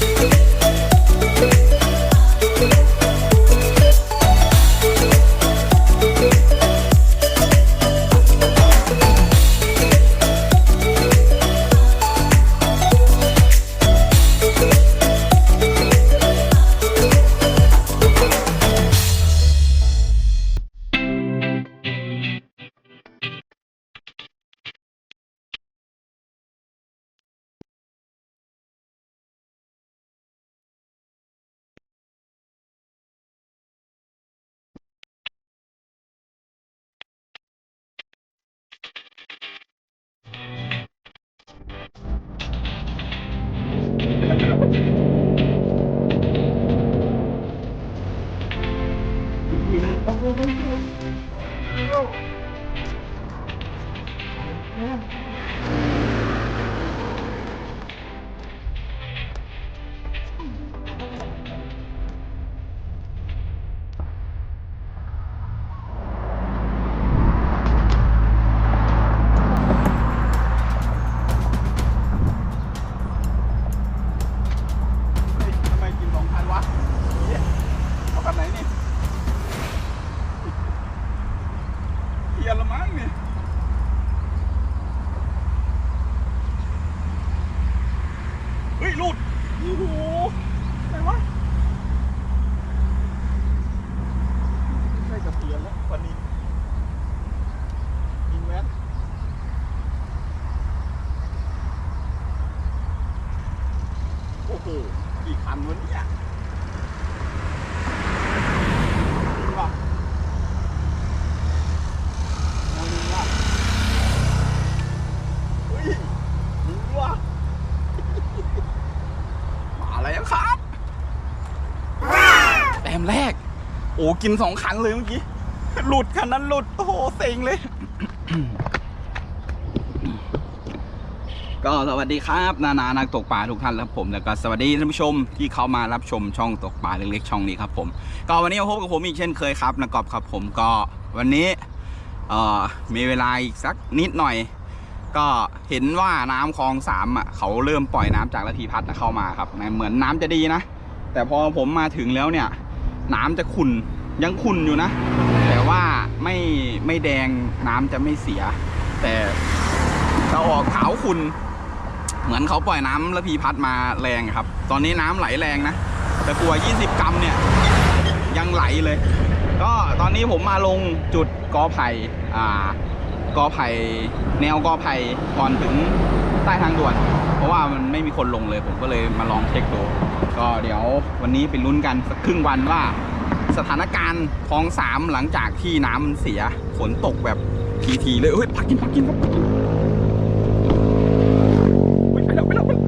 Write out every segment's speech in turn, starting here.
เฮ้ หกี่คันวะเนี่ยดูว่ะเอาดูว่ะเฮ้ยดูว่ะมาแล้วครับแต้มแรก โอ้ กินสองคันเลยเมื่อกี้ หลุดคันนั้นหลุด โอ้โห เซ็งเลย ก็สวัสดีครับ นานานักตกปลาทุกท่านครับผมแล้วก็สวัสดีท่านผู้ชมที่เข้ามารับชมช่องตกปลาเล็กๆช่องนี้ครับผม ก็วันนี้มาพบกับผมอีกเช่นเคยครับนกอบครับผมก็วันนี้เอ่อมีเวลาอีกสักนิดหน่อย ก็เห็นว่าน้ำคลองสามอะเขาเริ่มปล่อยน้ำจากระพีพัฒน์เข้ามาครับเหมือนน้ำจะดีนะ แต่พอผมมาถึงแล้วเนี่ย น้ำจะขุ่นยังขุ่นอยู่นะ แต่ว่าไม่ไม่แดงน้ำจะไม่เสีย แต่จะออกขาวขุ่น เหมือนเขาปล่อยน้ำระพีพัฒน์มาแรงครับ ตอนนี้น้ำไหลแรงนะ แต่กลัว 20 กรัมเนี่ย ยังไหลเลย ก็ตอนนี้ผมมาลงจุดกอไผ่อ่ากอไผ่แนวกอไผ่ก่อนถึงใต้ทางด่วน เพราะว่ามันไม่มีคนลงเลย ผมก็เลยมาลองเช็คดู ก็เดี๋ยววันนี้ไปลุ้นกันสักครึ่งวันว่า สถานการณ์คลองสามหลังจากที่น้ำมันเสียฝนตกแบบทีๆเลยเฮ้ยพักกินพักกินพักกินเฮ้ยไปแล้วไปแล้วไปแล้ว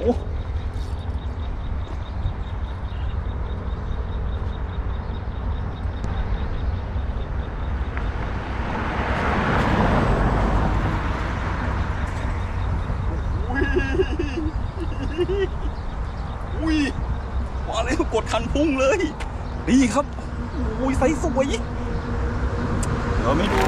โอ้อุ้ยอุ้ยมาแล้วกดคันพุ่งเลย นี่ครับ อุ้ยไวยเดี๋ยวไม่ดู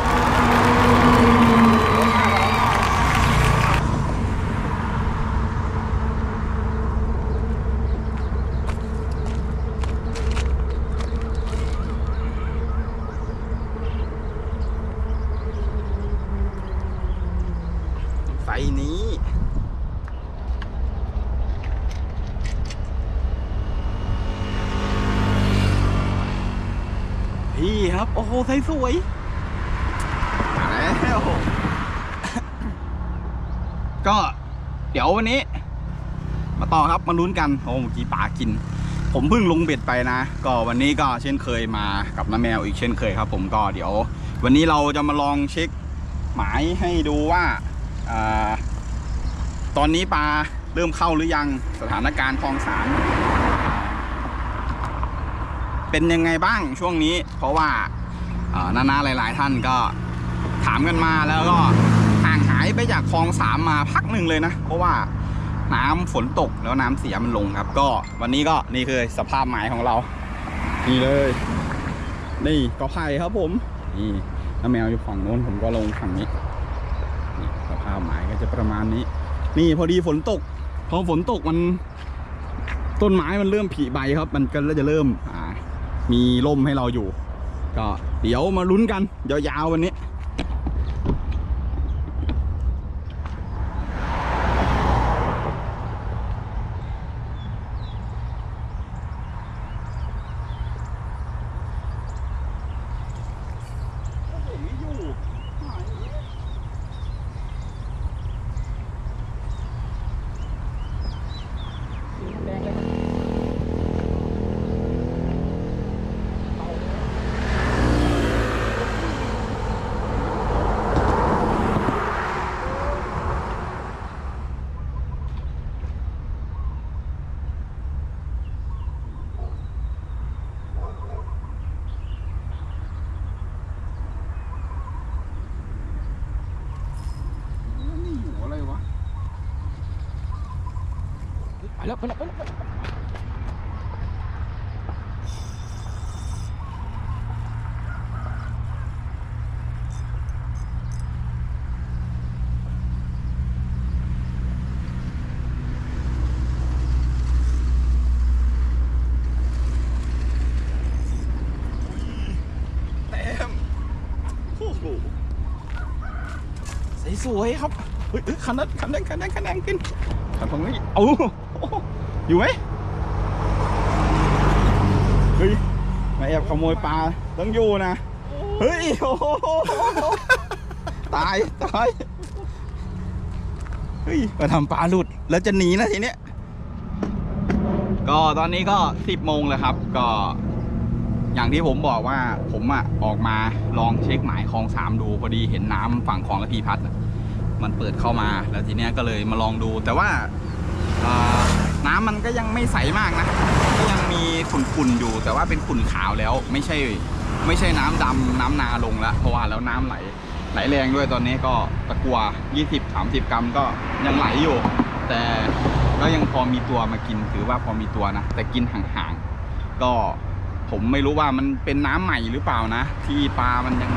ไฟนี้ พี่ ครับ โอ้โหไฟสวยมาแล้วก็เดี๋ยววันนี้ มาต่อครับมาลุ้นกันโอ้เมื่อกี้ป่ากิน ผมเพิ่งลงเบ็ดไปนะ ก็วันนี้ก็เช่นเคยมากับน้าแมวอีกเช่นเคยครับ ผมก็เดี๋ยว วันนี้เราจะมาลองเช็คหมายให้ดูว่าอ่าตอนนี้ปลาเริ่มเข้าหรือยังสถานการณ์คลองสาม เป็นยังไงบ้างช่วงนี้ เพราะว่าอ่านานาหลาย ๆ ท่านก็ถามกันมาแล้วก็ห่างหายไปจากคลองสามมาพักหนึ่งเลยนะ เพราะว่าน้ำฝนตกแล้วน้ำเสียมันลงครับ ก็วันนี้ก็นี่คือสภาพหมายของเรา นี่เลย นี่กอไผ่ครับผม นี่น้าแมวอยู่ฝั่งโน้นผมก็ลงฝั่งนี้นี่สภาพหมายก็จะประมาณนี้ นี่พอดีฝนตกพอฝนตกมัน ต้นไม้มันเริ่มผลิใบครับ มันก็จะเริ่มอ่า มีร่มให้เราอยู่ ก็เดี๋ยวมาลุ้นกันยาวๆวันนี้ แล้วไปแล้วไปแล้วเต็มโอ้โหสวยๆครับเฮ้ยเฮ้ยคันนั้นคันนั้นคันนั้นคันนั้นขึ้นคันตรงนี้โอ้โห อยู่ไหมเฮ้ยมาแอบขโมยปลาต้องอยู่นะ เฮ้ยโอ้โหตายตายเฮ้ยมาทำปลาหลุดแล้วจะหนีนะทีเนี้ยก็ตอนนี้ก็สิบโมงแล้วครับ ก็ อย่างที่ผมบอกว่าผมอะออกมาลองเช็คหมายคลองสามดูพอดีเห็นน้ำฝั่งคลองระพีพัฒน์อะมันเปิดเข้ามาแล้วทีเนี้ยก็เลยมาลองดูแต่ว่า น้ำมันก็ยังไม่ใสมากนะก็ยังมีขุ่นๆอยู่ แต่ว่าเป็นขุ่นขาวแล้วไม่ใช่ ไม่ใช่น้ำดำน้ำนาลงแล้วเพราะว่าแล้วน้ำไหลไหลแรงด้วยตอนนี้ก็ตะกัว 20-30 กรัมก็ยังไหลอยู่ แต่ก็ยังพอมีตัวมากินถือว่าพอมีตัวนะ แต่กินห่างๆก็ผมไม่รู้ว่ามันเป็นน้ำใหม่หรือเปล่านะ ที่ปลามันยัง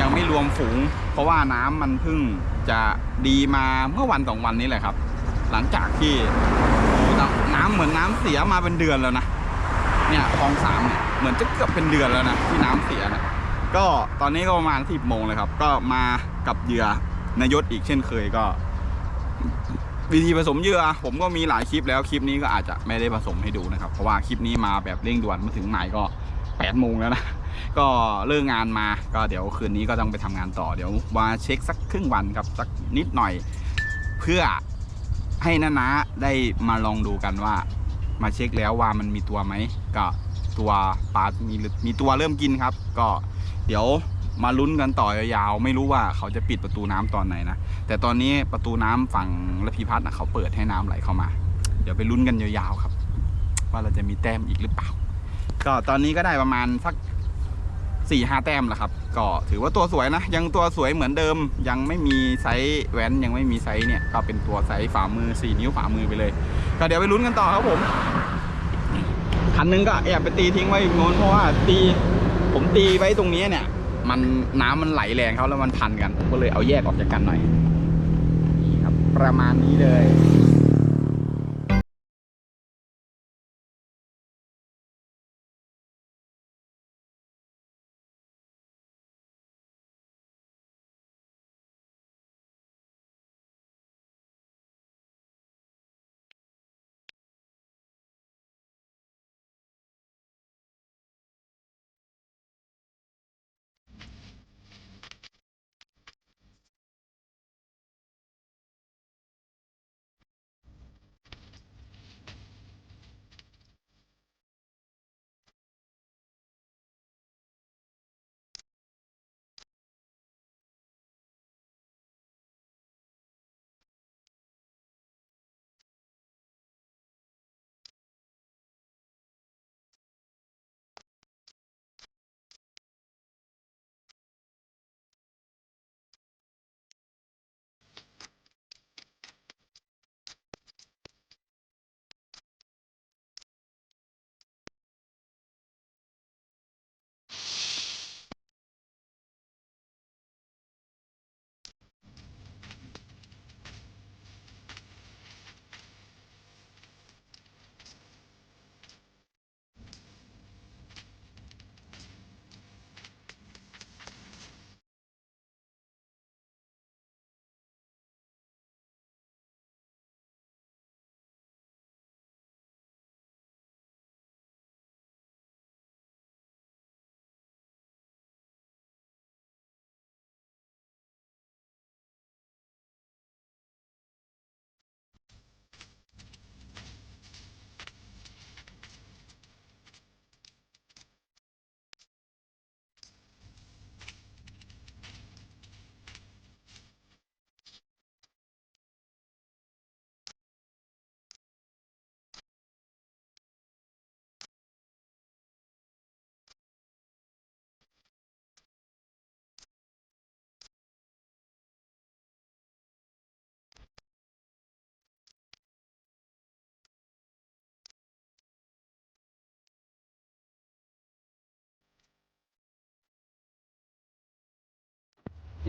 ยังไม่รวมฝูง เพราะว่าน้ำมันเพิ่งจะดีมาเมื่อวันสองวันนี้แหละครับ หลังจากที่น้ำน้ำเหมือนน้ำเสียมาเป็นเดือนแล้วนะเนี่ยคลองสามเนี่ยเหมือนจะเกือบเป็นเดือนแล้วนะที่น้ำเสียนะก็ตอนนี้ก็ประมาณสิบโมงเลยครับ ก็มากับเหยื่อนายศอีกเช่นเคยก็ วิธีผสมเหยื่อ ผมก็มีหลายคลิปแล้วคลิปนี้ก็อาจจะไม่ได้ผสมให้ดูนะครับ เพราะว่าคลิปนี้มาแบบเร่งด่วนมาถึงไหมายก็แปดโมงแล้วนะก็เลิกงานมาก็เดี๋ยวคืนนี้ก็ต้องไปทำงานต่อเดี๋ยวมาเช็คสักครึ่งวันครับสักนิดหน่อย เพื่อ ให้นานาได้มาลองดูกันว่า มาเช็คแล้วว่ามันมีตัวไหมก็ตัวปลามีมีตัวเริ่มกินครับ ก็เดี๋ยวมาลุ้นกันต่อยาวๆไม่รู้ว่าเขาจะปิดประตูน้ำตอนไหนนะแต่ตอนนี้ประตูน้ำฝั่งระพีพัฒน์เขาเปิดให้น้ำไหลเข้ามา เดี๋ยวไปลุ้นกันยาวๆครับ ว่าเราจะมีแต้มอีกหรือเปล่า ก็ตอนนี้ก็ได้ประมาณสักสี่ห้าแต้มแล้วครับ ก็ถือว่าตัวสวยนะ ยังตัวสวยเหมือนเดิม ยังไม่มีไซส์แหวนยังไม่มีไซส์เนี่ย ก็เป็นตัวไซส์ฝ่ามือสี่นิ้วฝ่ามือไปเลย ก็เดี๋ยวไปลุ้นกันต่อครับผม คันหนึงก็แอบไปตีทิ้งไว้อีกโน้นเพราะว่าตีผมตีไว้ตรงนี้เนี่ย มันน้ำมันไหลแรงเขาแล้วมันพันกันผมก็เลยเอาแยกออกจากกันหน่อยนี่ครับ ประมาณนี้เลย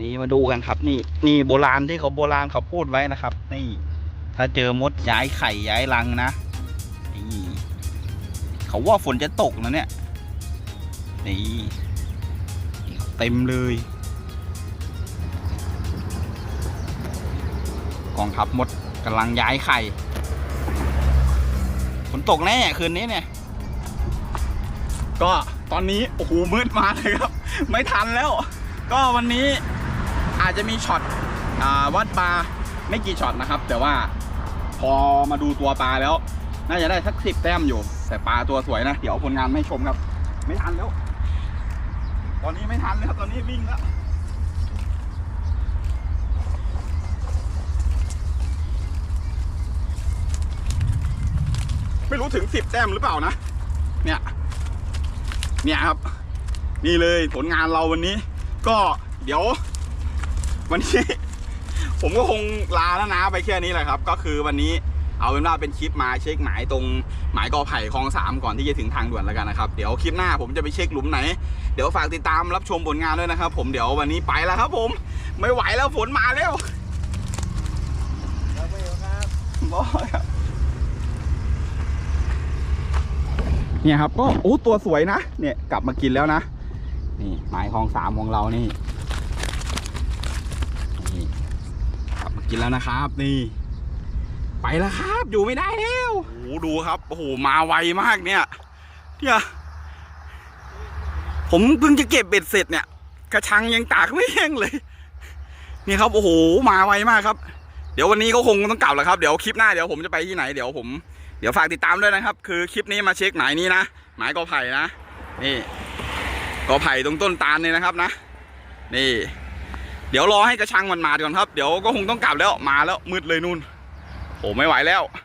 นี่มาดูกันครับ นี่นี่โบราณที่เขาโบราณเขาพูดไว้นะครับ นี่ ถ้าเจอมดย้ายไข่ย้ายรังนะนี่เขาว่าฝนจะตกนะเนี่ยนี่เต็มเลยกองทัพมดกำลังย้ายไข่ฝนตกแน่คืนนี้เนี่ย ก็ตอนนี้โอ้โหมืดมาเลยครับ ไม่ทันแล้ว ก็วันนี้ อาจจะมีช็อตอวัดปลาไม่กี่ช็อตนะครับ แต่ว่าพอมาดูตัวปลาแล้ว น่าจะได้สักสิบแต้มอยู่ แต่ปลาตัวสวยนะ เดี๋ยวผลงานไม่ชมครับ ไม่ทันแล้ว ตอนนี้ไม่ทันแล้วครับตอนนี้วิ่งแล้วไม่รู้ถึงสิบแต้มหรือเปล่านะ เนี่ย เนี่ยครับ นี่เลยผลงานเราวันนี้ ก็เดี๋ยว วันนี้ ผมก็คงลาแล้วนะไปแค่นี้แหละครับ ก็คือวันนี้เอาเป็นว่าเป็นคลิปมาเช็คหมายตรงหมายกอไผ่คลองสามก่อนที่จะถึงทางด่วนแล้วกันนะครับ เดี๋ยวคลิปหน้าผมจะไปเช็คหลุมไหน เดี๋ยวฝากติดตามรับชมผลงานด้วยนะครับ ผมเดี๋ยววันนี้ไปแล้วครับ ผมไม่ไหวแล้วฝนมาแล้วไม่อยู่ครับบอยครับเนี่ยครับก็โอ้ตัวสวยนะ เนี่ยกลับมากินแล้วนะ นี่หมายคลองสามของเรานี่นี่ กินแล้วนะครับ นี่ ไปแล้วครับ อยู่ไม่ได้แล้วโอ้โหดูครับโอ้โหมาไวมากเนี่ยเนี่ยผมเพิ่งจะเก็บเบ็ดเสร็จเนี่ย กระชังยังตากไม่แห้งเลย นี่ครับโอ้โหมาไวมากครับ เดี๋ยววันนี้ก็คงต้องกลับแล้วครับเดี๋ยวคลิปหน้าเดี๋ยวผมจะไปที่ไหนเดี๋ยวผมเดี๋ยวฝากติดตามด้วยนะครับ คือคลิปนี้มาเช็คหมายนี้นะหมายกอไผ่นะนี่กอไผ่ตรงต้นตาลเนี่ยนะครับนะ นี่ เดี๋ยวรอให้กระชังมันมาก่อนครับ เดี๋ยวก็คงต้องกลับแล้วมาแล้วมืดเลยนู่น โอ้ไม่ไหวแล้ว